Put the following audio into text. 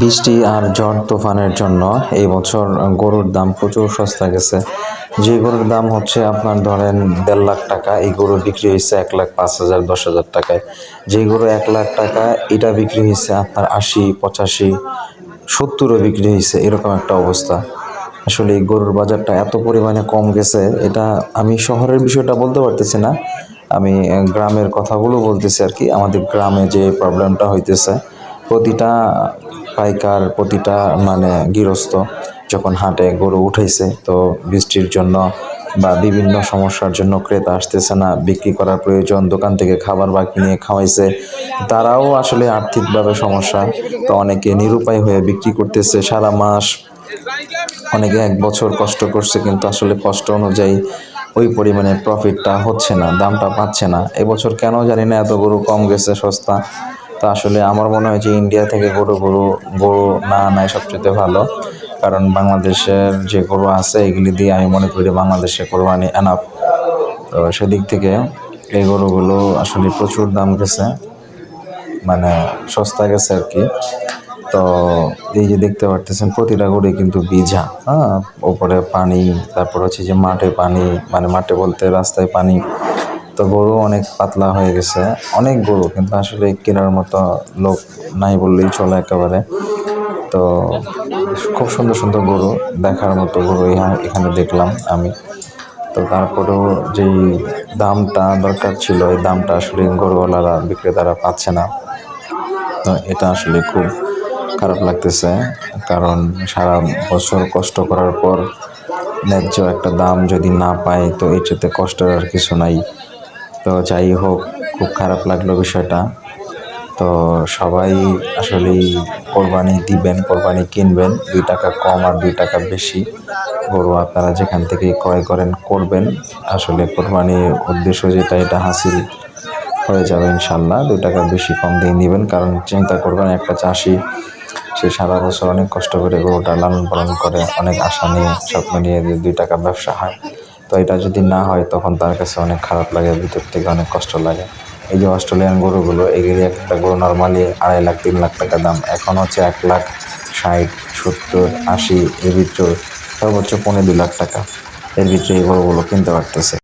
বৃষ্টি আর ঝড় তুফানের জন্য এই বছর গরুর দাম প্রচুর সস্তা গেছে। যে গরুর দাম হচ্ছে আপনার ধরেন দেড় লাখ টাকা, এই গরু বিক্রি হয়েছে এক লাখ পাঁচ হাজার, দশ হাজার টাকায়। যে গরু এক লাখ টাকা, এটা বিক্রি হয়েছে আপনার আশি, পঁচাশি, সত্তরও বিক্রি হয়েছে, এরকম একটা অবস্থা। আসলে এই গরুর বাজারটা এত পরিমাণে কম গেছে, এটা আমি শহরের বিষয়টা বলতে পারতেছি না। আমি গ্রামের কথাগুলো বলতেছি আর কি, আমাদের গ্রামে যে প্রবলেমটা হইতেছে, প্রতিটা পাইকার প্রতিটা মানে গৃহস্থ যখন হাটে গরু উঠেছে তো বৃষ্টির জন্য বা বিভিন্ন সমস্যার জন্য ক্রেতা আসতেছে না, বিক্রি করার প্রয়োজন, দোকান থেকে খাবার বা কিনে খাওয়াইছে, তারাও আসলে আর্থিকভাবে সমস্যা। তো অনেকে নিরুপায় হয়ে বিক্রি করতেছে, সারা মাস অনেকে এক বছর কষ্ট করছে, কিন্তু আসলে কষ্ট অনুযায়ী ওই পরিমাণে প্রফিটটা হচ্ছে না, দামটা পাচ্ছে না। এবছর কেন জানি না, এত গরু কম গেছে, সস্তা। তো আসলে আমার মনে হয় যে ইন্ডিয়া থেকে গরু গরু গরু না আনাই সবচেয়ে ভালো। কারণ বাংলাদেশের যে গরু আছে, এগুলি দিয়ে আমি মনে করি বাংলাদেশে কোরবানি এনাফ তো সেদিক থেকে এই গরুগুলো আসলে প্রচুর দাম গেছে মানে সস্তা গেছে আর কি। তো এই যে দেখতে পারতেছেন, প্রতিটা গরু কিন্তু বিঝা হ্যাঁ? উপরে পানি, তারপর হচ্ছে যে মাঠে পানি মানে মাঠে বলতে রাস্তায় পানি তো গরু অনেক পাতলা হয়ে গেছে। অনেক গরু, কিন্তু আসলে কেনার মতো লোক নাই বললেই চলে একেবারে। তো খুব সুন্দর সুন্দর গরু, দেখার মতো গরু এখানে দেখলাম আমি। তো তারপরেও যেই দামটা দরকার ছিল, এই দামটা আসলে গরুওয়ালারা, বিক্রেতারা পাচ্ছে না। তো এটা আসলে খুব খারাপ লাগতেছে, কারণ সারা বছর কষ্ট করার পর ন্যায্য একটা দাম যদি না পায় তো এটাতে কষ্টের আর কিছু নাই। তো যাই হোক, খুব খারাপ লাগল বিষয়টা। তো সবাই আসলেই কোরবানি দিবেন, কোরবানি কিনবেন। দুই টাকা কম আর দুই টাকা বেশি। গরু আপনারা যেখান থেকে ক্রয় করেন, করবেন। আসলে কোরবানির উদ্দেশ্য যেটা, এটা হাসিল হয়ে যাবে ইনশাল্লাহ। দুই টাকা বেশি কম দিয়ে নেবেন, কারণ চিন্তা করবেন, একটা চাষি, সে সারা বছর অনেক কষ্ট করে গরুটা লালন পালন করে, অনেক আশা নিয়ে, স্বপ্ন নিয়ে দুই টাকা ব্যবসা হয়। তো এটা যদি না হয়, তখন তার কাছে অনেক খারাপ লাগে, ভিতর থেকে অনেক কষ্ট লাগে। এই যে অস্ট্রেলিয়ান গরুগুলো এগুলি একটা গরু নর্মালি আড়াই লাখ, তিন লাখ টাকা দাম, এখন হচ্ছে এক লাখ ষাট, সত্তর, আশি, এর ভিতর সর্বোচ্চ পনেরো দু লাখ টাকা। এর ভিতরে এই গরুগুলো কিনতে পারতেছে।